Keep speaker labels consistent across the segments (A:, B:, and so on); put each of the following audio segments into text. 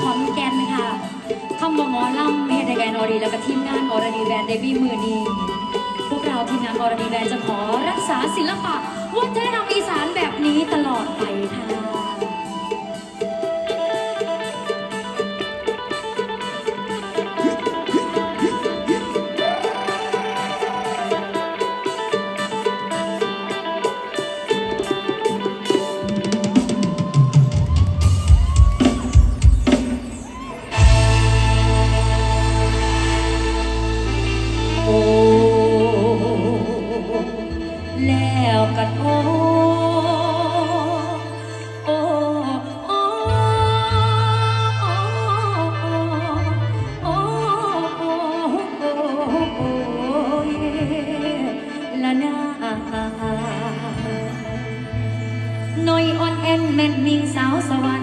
A: ขอนแก่นค่ะคำว่าหมอลำ
B: เฮดไกนอรีแล้วก็ทีม
A: งานอรดีแบนเดบี้มือนีพวกเราทีมงานอรดีแบนจะขอรักษาศิลปะวัฒนธรรมอีสานแบบนี้ตลอดไปค่ะ sáu sáu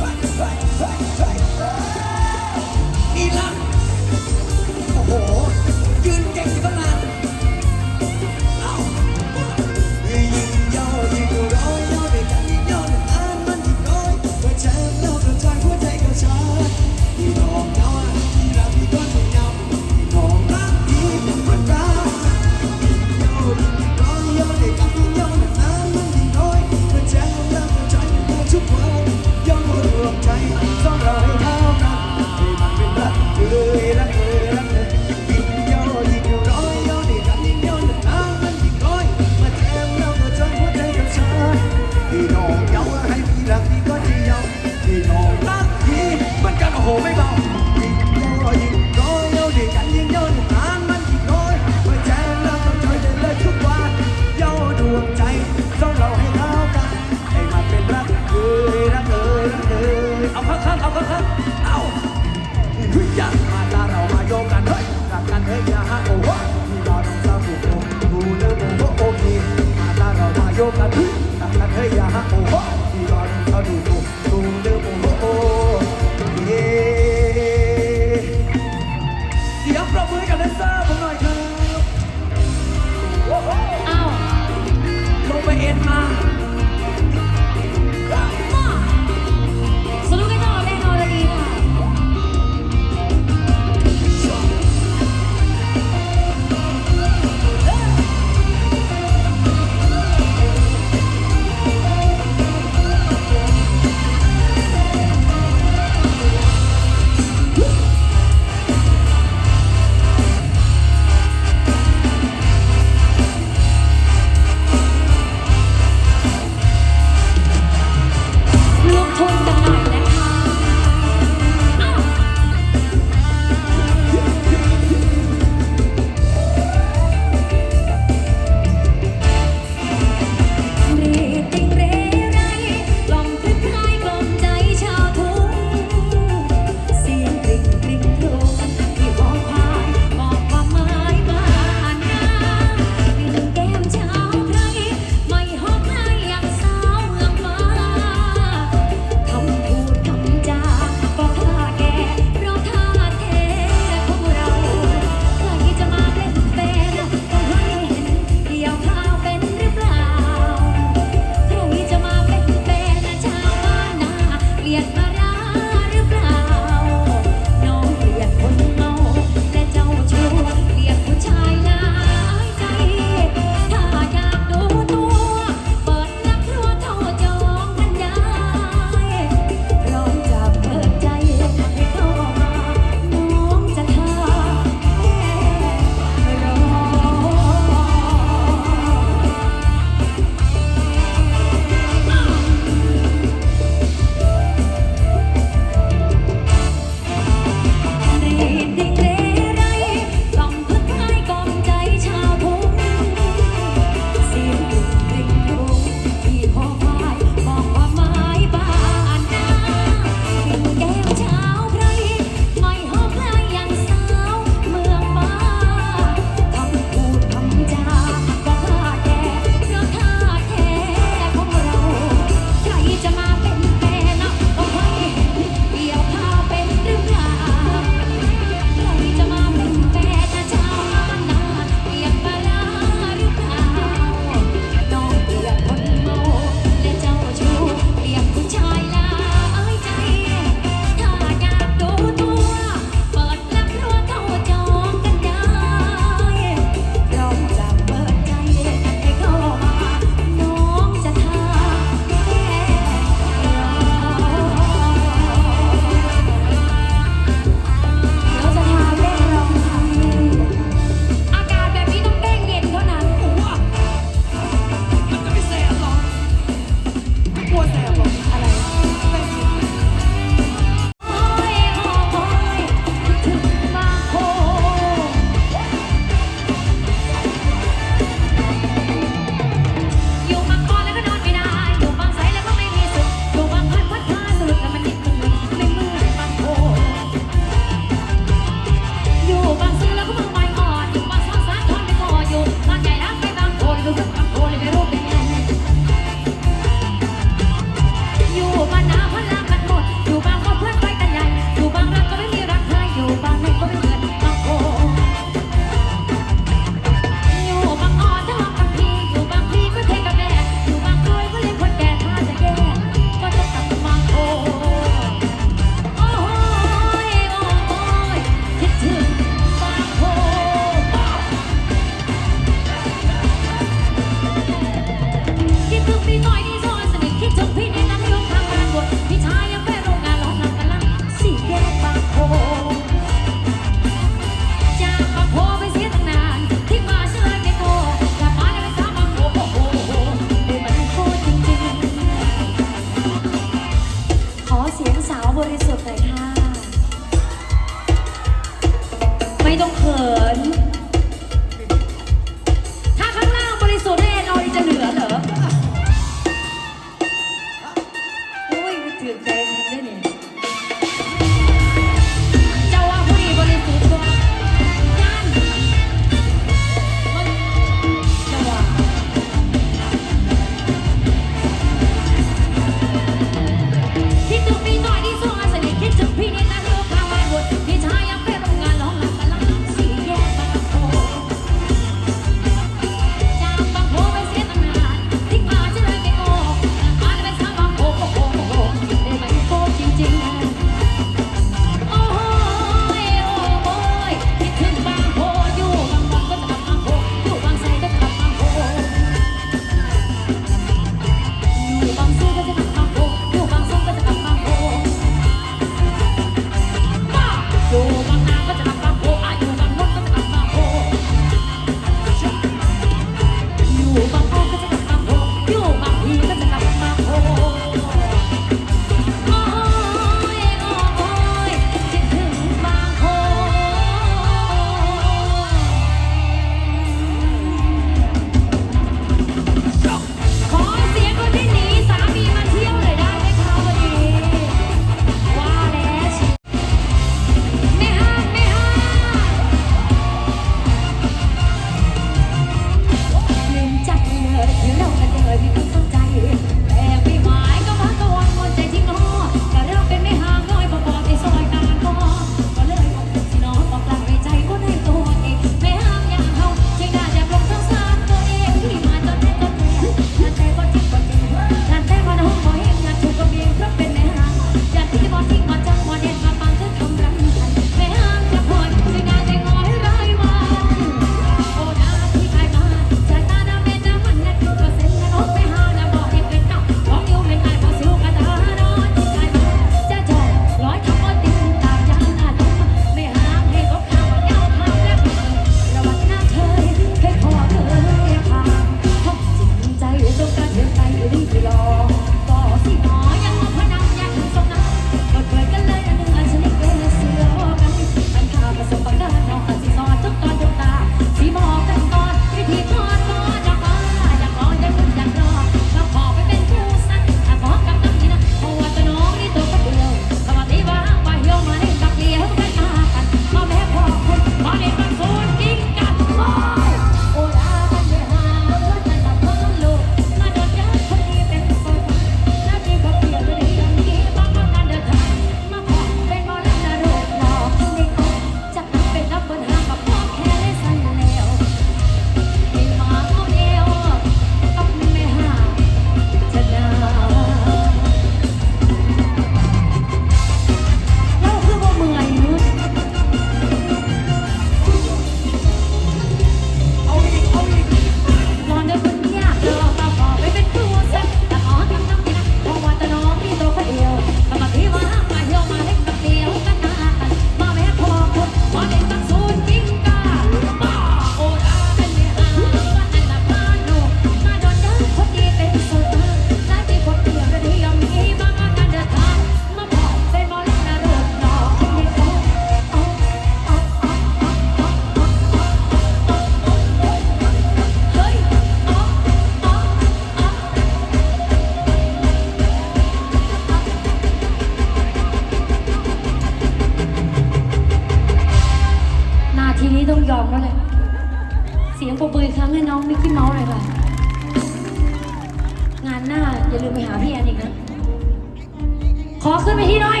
A: ขอขึ้นไปที่หน้อย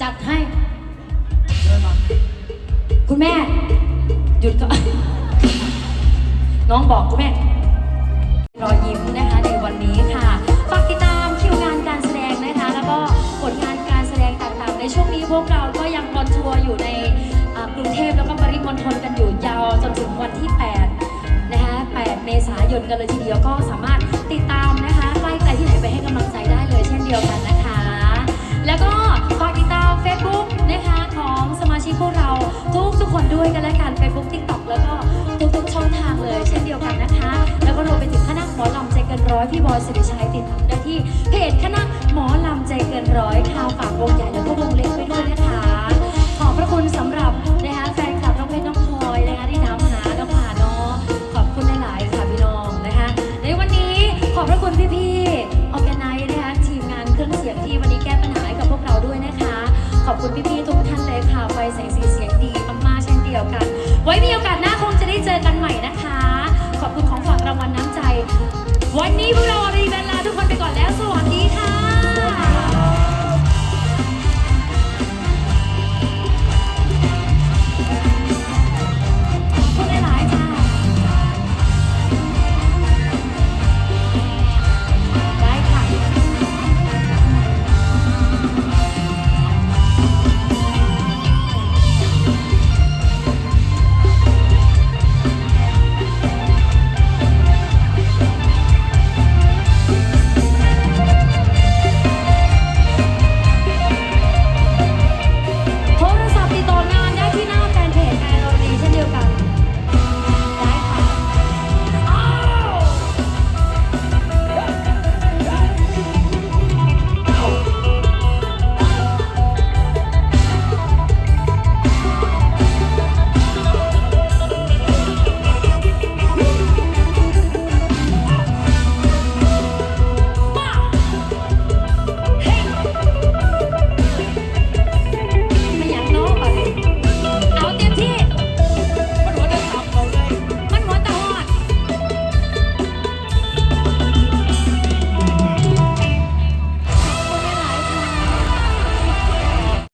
A: จัดให้ คุณแม่ หยุดก่อน น้องบอกคุณแม่ รอยยิ้มนะคะในวันนี้ค่ะ ฝากติดตามคิวงานการแสดงนะคะ แล้วก็ผลงานการแสดงต่างๆ ในช่วงนี้พวกเราก็ยังรอนทัวร์อยู่ในกรุงเทพแล้วก็ปริมณฑลกันอยู่ยาวจนถึงวันที่ 8 นะคะ 8 เมษายนกันเลยทีเดียวก็สามารถติดตามนะคะใกล้ใครที่ไหนไปให้กำลัง เดียวกันนะคะ แล้วก็ฝากติดตาม Facebook นะคะของสมาชิกพวกเราทุกทุกคนด้วยกันและกัน Facebook TikTok แล้วก็ทุกๆช่องทางเลย เช่นเดียวกันนะคะ แล้วก็รวมไปถึงคณะหมอลำใจเกินร้อยพี่บอยสิริชัยติดตามได้ที่เพจคณะหมอลำใจเกินร้อยค่ะฝากวงใหญ่แล้วก็วงเล็กไว้ด้วยนะคะ ขอบพระคุณสำหรับ